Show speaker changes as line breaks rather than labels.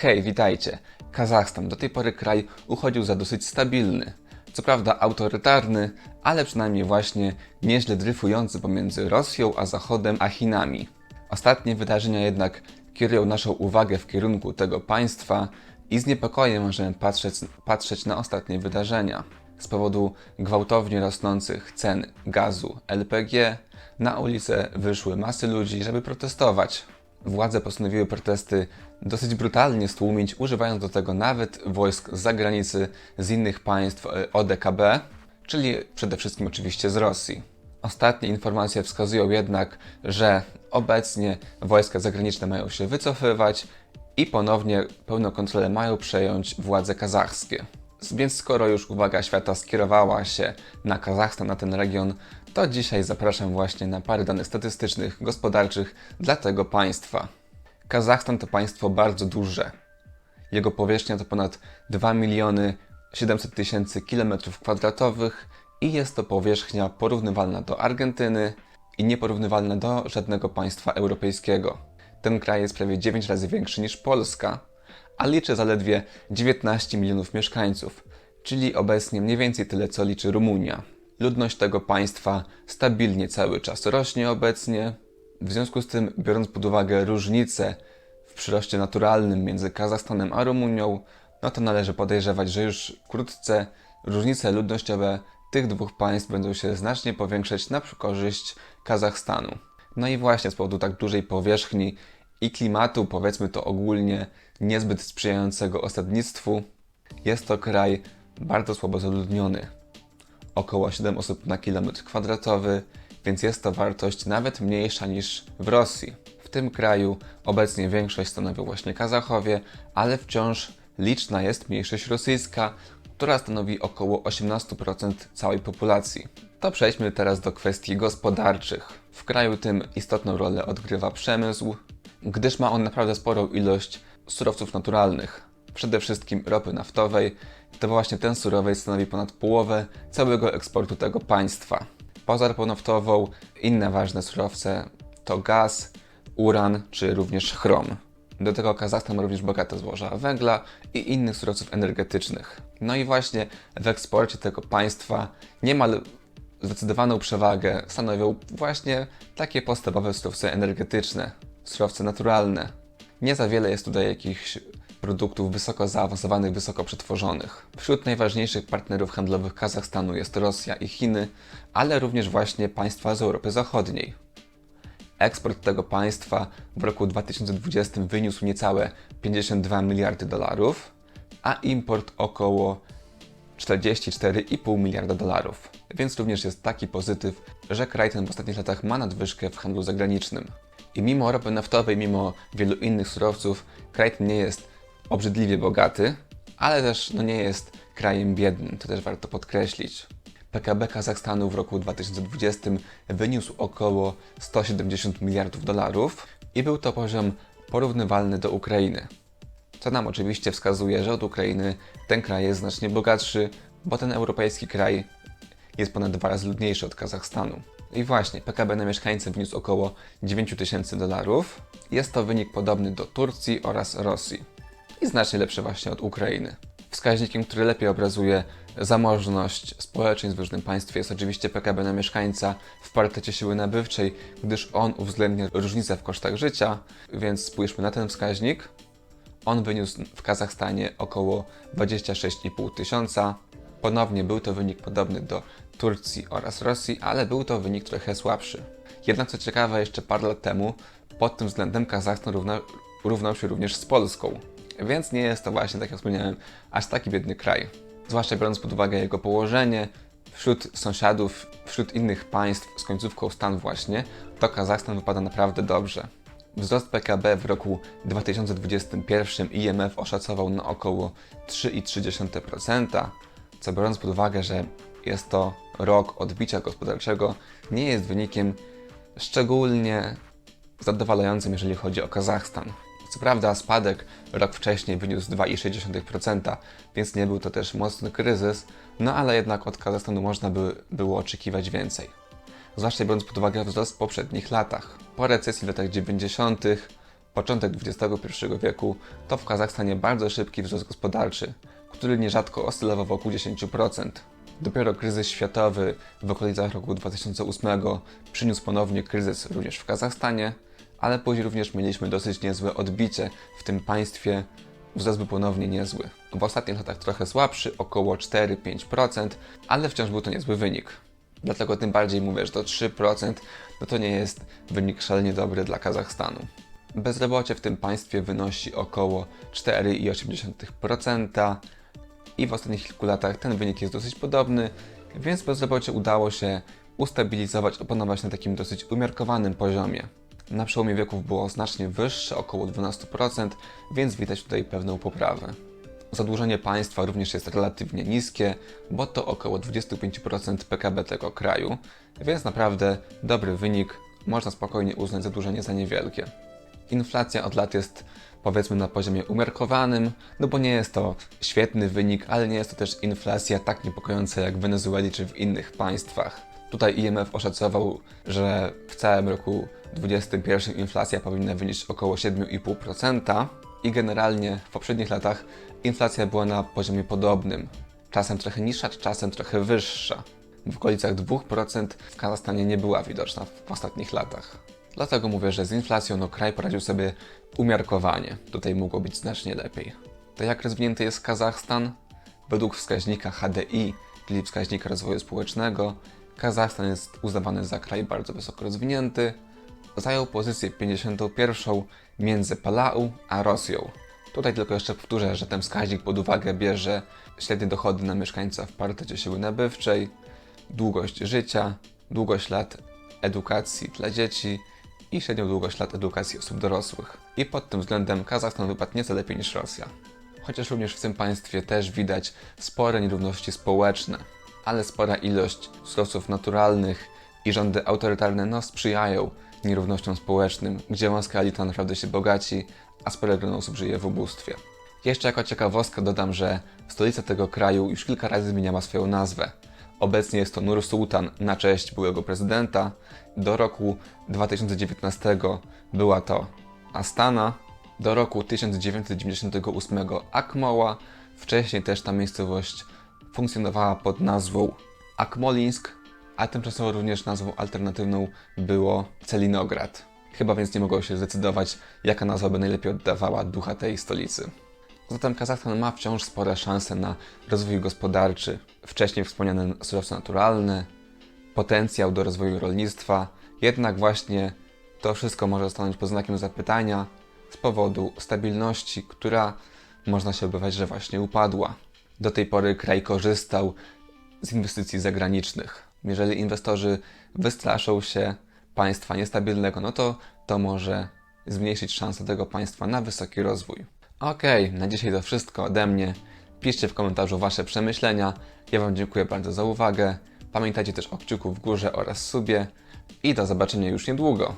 Hej, witajcie. Kazachstan do tej pory kraj uchodził za dosyć stabilny. Co prawda autorytarny, ale przynajmniej właśnie nieźle dryfujący pomiędzy Rosją a Zachodem a Chinami. Ostatnie wydarzenia jednak kierują naszą uwagę w kierunku tego państwa i z niepokojem możemy patrzeć, patrzeć na ostatnie wydarzenia. Z powodu gwałtownie rosnących cen gazu LPG na ulicę wyszły masy ludzi, żeby protestować. Władze postanowiły protesty dosyć brutalnie stłumić, używając do tego nawet wojsk z zagranicy, z innych państw e, ODKB, czyli przede wszystkim oczywiście z Rosji. Ostatnie informacje wskazują jednak, że obecnie wojska zagraniczne mają się wycofywać i ponownie pełną kontrolę mają przejąć władze kazachskie. Więc skoro już uwaga świata skierowała się na Kazachstan, na ten region, to dzisiaj zapraszam właśnie na parę danych statystycznych, gospodarczych dla tego państwa. Kazachstan to państwo bardzo duże. Jego powierzchnia to ponad 2 miliony 700 tysięcy kilometrów kwadratowych i jest to powierzchnia porównywalna do Argentyny i nieporównywalna do żadnego państwa europejskiego. Ten kraj jest prawie 9 razy większy niż Polska, a liczy zaledwie 19 milionów mieszkańców, czyli obecnie mniej więcej tyle co liczy Rumunia. Ludność tego państwa stabilnie cały czas rośnie obecnie. W związku z tym, biorąc pod uwagę różnice w przyroście naturalnym między Kazachstanem a Rumunią, no to należy podejrzewać, że już wkrótce różnice ludnościowe tych dwóch państw będą się znacznie powiększać na korzyść Kazachstanu. No i właśnie z powodu tak dużej powierzchni i klimatu, powiedzmy to ogólnie, niezbyt sprzyjającego osadnictwu, jest to kraj bardzo słabo zaludniony. Około 7 osób na kilometr kwadratowy, więc jest to wartość nawet mniejsza niż w Rosji. W tym kraju obecnie większość stanowią właśnie Kazachowie, ale wciąż liczna jest mniejszość rosyjska, która stanowi około 18% całej populacji. To przejdźmy teraz do kwestii gospodarczych. W kraju tym istotną rolę odgrywa przemysł, gdyż ma on naprawdę sporą ilość surowców naturalnych, przede wszystkim ropy naftowej. To właśnie ten surowiec stanowi ponad połowę całego eksportu tego państwa. Poza ropą naftową inne ważne surowce to gaz, uran czy również chrom. Do tego Kazachstan ma również bogate złoża węgla i innych surowców energetycznych. No i właśnie w eksporcie tego państwa niemal zdecydowaną przewagę stanowią właśnie takie podstawowe surowce energetyczne, surowce naturalne. Nie za wiele jest tutaj jakichś produktów wysoko zaawansowanych, wysoko przetworzonych. Wśród najważniejszych partnerów handlowych Kazachstanu jest Rosja i Chiny, ale również właśnie państwa z Europy Zachodniej. Eksport tego państwa w roku 2020 wyniósł niecałe 52 miliardy dolarów, a import około 44,5 miliarda dolarów. Więc również jest taki pozytyw, że kraj ten w ostatnich latach ma nadwyżkę w handlu zagranicznym. I mimo ropy naftowej, mimo wielu innych surowców, kraj ten nie jest obrzydliwie bogaty, ale też no, nie jest krajem biednym, to też warto podkreślić. PKB Kazachstanu w roku 2020 wyniósł około 170 miliardów dolarów i był to poziom porównywalny do Ukrainy. Co nam oczywiście wskazuje, że od Ukrainy ten kraj jest znacznie bogatszy, bo ten europejski kraj jest ponad dwa razy ludniejszy od Kazachstanu. I właśnie, PKB na mieszkańcę wyniósł około 9 tysięcy dolarów. Jest to wynik podobny do Turcji oraz Rosji. I znacznie lepszy właśnie od Ukrainy. Wskaźnikiem, który lepiej obrazuje zamożność społeczeństw w różnym państwie jest oczywiście PKB na mieszkańca w parytecie siły nabywczej, gdyż on uwzględnia różnicę w kosztach życia, więc spójrzmy na ten wskaźnik. On wyniósł w Kazachstanie około 26,5 tysiąca. Ponownie był to wynik podobny do Turcji oraz Rosji, ale był to wynik trochę słabszy. Jednak co ciekawe, jeszcze parę lat temu pod tym względem Kazachstan równa, równał się również z Polską. Więc nie jest to właśnie, tak jak wspomniałem, aż taki biedny kraj. Zwłaszcza biorąc pod uwagę jego położenie wśród sąsiadów, wśród innych państw z końcówką stan właśnie, to Kazachstan wypada naprawdę dobrze. Wzrost PKB w roku 2021 IMF oszacował na około 3,3%, co biorąc pod uwagę, że jest to rok odbicia gospodarczego, nie jest wynikiem szczególnie zadowalającym, jeżeli chodzi o Kazachstan. Co prawda spadek rok wcześniej wyniósł 2,6%, więc nie był to też mocny kryzys, no ale jednak od Kazachstanu można by było oczekiwać więcej. Zwłaszcza biorąc pod uwagę wzrost w poprzednich latach. Po recesji w latach 90. Początek XXI wieku to w Kazachstanie bardzo szybki wzrost gospodarczy, który nierzadko oscylował wokół 10%. Dopiero kryzys światowy w okolicach roku 2008 przyniósł ponownie kryzys również w Kazachstanie, ale później również mieliśmy dosyć niezłe odbicie w tym państwie. Wzrost był ponownie niezły. W ostatnich latach trochę słabszy, około 4-5%, ale wciąż był to niezły wynik. Dlatego tym bardziej mówię, że to 3% no to nie jest wynik szalenie dobry dla Kazachstanu. Bezrobocie w tym państwie wynosi około 4,8% i w ostatnich kilku latach ten wynik jest dosyć podobny, więc bezrobocie udało się ustabilizować, opanować na takim dosyć umiarkowanym poziomie. Na przełomie wieków było znacznie wyższe, około 12%, więc widać tutaj pewną poprawę. Zadłużenie państwa również jest relatywnie niskie, bo to około 25% PKB tego kraju, więc naprawdę dobry wynik, można spokojnie uznać zadłużenie za niewielkie. Inflacja od lat jest powiedzmy na poziomie umiarkowanym, no bo nie jest to świetny wynik, ale nie jest to też inflacja tak niepokojąca jak w Wenezueli czy w innych państwach. Tutaj IMF oszacował, że w całym roku 2021 inflacja powinna wynieść około 7,5% i generalnie w poprzednich latach inflacja była na poziomie podobnym. Czasem trochę niższa, czasem trochę wyższa. W okolicach 2% w Kazachstanie nie była widoczna w ostatnich latach. Dlatego mówię, że z inflacją no, kraj poradził sobie umiarkowanie. Tutaj mogło być znacznie lepiej. To jak rozwinięty jest Kazachstan? Według wskaźnika HDI, czyli wskaźnika rozwoju społecznego, Kazachstan jest uznawany za kraj bardzo wysoko rozwinięty. Zajął pozycję 51 między Palau a Rosją. Tutaj tylko jeszcze powtórzę, że ten wskaźnik pod uwagę bierze średnie dochody na mieszkańca w parytecie siły nabywczej, długość życia, długość lat edukacji dla dzieci i średnią długość lat edukacji osób dorosłych. I pod tym względem Kazachstan wypadł nieco lepiej niż Rosja. Chociaż również w tym państwie też widać spore nierówności społeczne, ale spora ilość surowców naturalnych i rządy autorytarne no, sprzyjają nierównościom społecznym, gdzie wąska elita naprawdę się bogaci, a spore grono osób żyje w ubóstwie. Jeszcze jako ciekawostka dodam, że stolica tego kraju już kilka razy zmieniała swoją nazwę. Obecnie jest to Nur Sultan na cześć byłego prezydenta. Do roku 2019 była to Astana. Do roku 1998 Akmoła. Wcześniej też ta miejscowość funkcjonowała pod nazwą Akmolinsk, a tymczasowo również nazwą alternatywną było Celinograd. Chyba więc nie mogło się zdecydować, jaka nazwa by najlepiej oddawała ducha tej stolicy. Zatem Kazachstan ma wciąż spore szanse na rozwój gospodarczy. Wcześniej wspomniane surowce naturalne, potencjał do rozwoju rolnictwa, jednak właśnie to wszystko może stanąć pod znakiem zapytania z powodu stabilności, która można się obywać, że właśnie upadła. Do tej pory kraj korzystał z inwestycji zagranicznych. Jeżeli inwestorzy wystraszą się państwa niestabilnego, no to to może zmniejszyć szanse tego państwa na wysoki rozwój. Okej, na dzisiaj to wszystko ode mnie. Piszcie w komentarzu Wasze przemyślenia. Ja Wam dziękuję bardzo za uwagę. Pamiętajcie też o kciuku w górze oraz subie i do zobaczenia już niedługo.